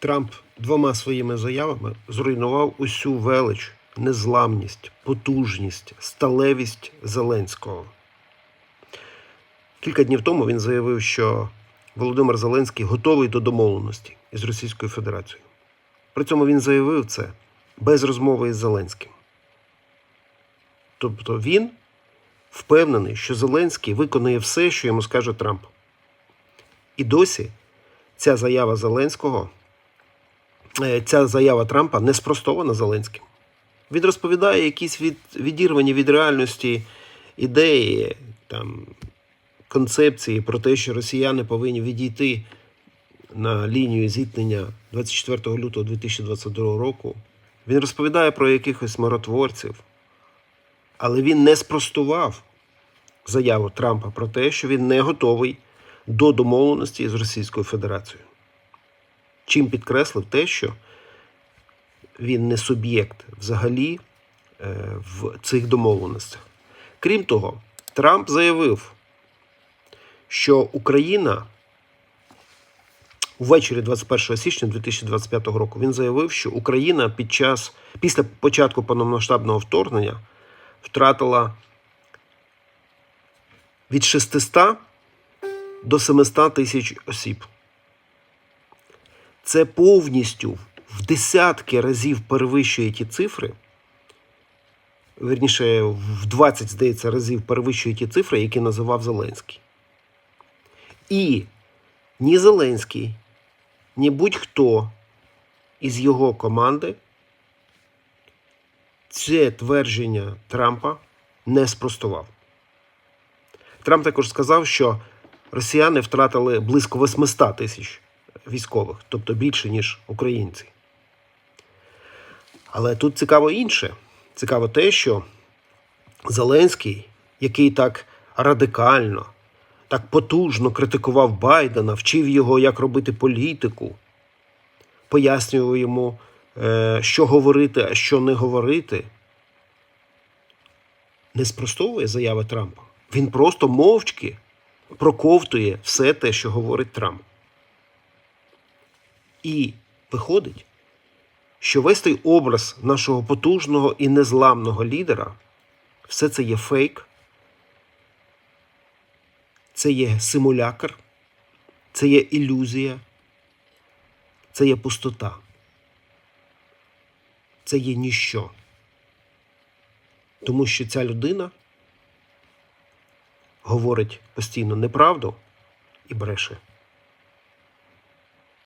Трамп двома своїми заявами зруйнував усю велич, незламність, потужність, сталевість Зеленського. Кілька днів тому він заявив, що Володимир Зеленський готовий до домовленості із Російською Федерацією. При цьому він заявив це без розмови із Зеленським. Тобто він впевнений, що Зеленський виконує все, що йому скаже Трамп. І досі ця заява Зеленського, ця заява Трампа не спростована Зеленським. Він розповідає якісь від, відірвані від реальності ідеї, там, концепції про те, що росіяни повинні відійти на лінію зіткнення 24 лютого 2022 року. Він розповідає про якихось миротворців, але він не спростував заяву Трампа про те, що він не готовий до домовленості з Російською Федерацією. Чим підкреслив те, що він не суб'єкт взагалі е, в цих домовленостях. Крім того, Трамп заявив, що Україна увечері 21 січня 2025 року він заявив, що Україна під час після початку повномасштабного вторгнення втратила від 600 до 700 тисяч осіб. Це повністю в десятки разів перевищує ті цифри. Вірніше, в 20, здається, разів перевищує ті цифри, які називав Зеленський. І ні Зеленський, ні будь-хто із його команди це твердження Трампа не спростував. Трамп також сказав, що росіяни втратили близько 800 тисяч військових, тобто більше, ніж українці. Але тут цікаво інше. Цікаво те, що Зеленський, який так радикально, так потужно критикував Байдена, вчив його, як робити політику, пояснював йому, е, що говорити, а що не говорити, не спростовує заяви Трампа. Він просто мовчки проковтує все те, що говорить Трамп. І виходить, що весь той образ нашого потужного і незламного лідера все це є фейк, це є симулякр, це є ілюзія, це є пустота, це є ніщо. Тому що ця людина говорить постійно неправду і бреше.